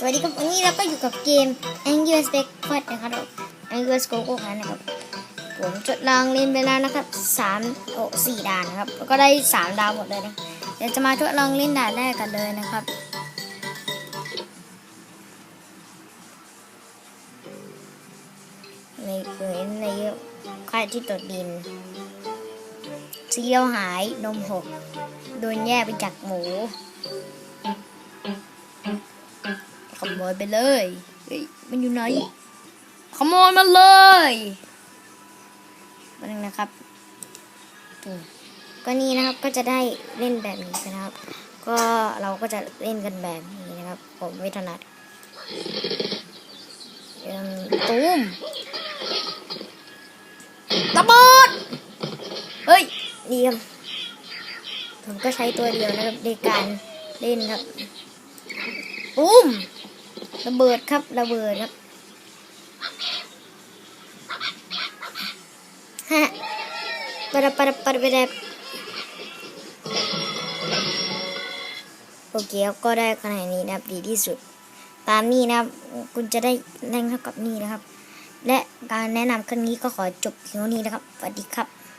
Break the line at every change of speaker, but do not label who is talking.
สวัสดีครับวันนี้เราก็อยู่กับเกม Angry Birds Breakfast นะครับ Angry Birds Go Go กันนะครับ ผมทดลองเล่นไปแล้วนะครับสามโอ้สี่ด่านนะครับแล้วก็ได้สามดาวหมดเลยนะเดี๋ยวจะมาทดลองเล่นด่านแรกกันเลยนะครับ ในเกินในค่ายที่ตรวจดินซีเรียลหายนมหก โดนแย่ไปจากหมู ขโมยไปเลยเฮ้ยมันอยู่ไหนขโมยมาเลยมาหนึ่งนะครับอืมก็นี่นะครับก็จะได้เล่นแบบนี้นะครับ ก็เราก็จะเล่นกันแบบนี้นะครับ ผมไม่ถนัดเอิ่มตูมระเบิดเฮ้ยเดียมผมก็ใช้ตัวเดียวนะครับในการเล่นครับปุ้ม ระเบิดครับระเบิดครับฮะปะระปะระปะระปะระโอเคครับก็ได้ขนาดนี้นะครับดีที่สุด ตามนี้นะครับ คุณจะได้แรงเท่ากับนี่นะครับ และการแนะนำครั้งนี้ก็ขอจบเพียงเท่านี้นะครับสวัสดีครับ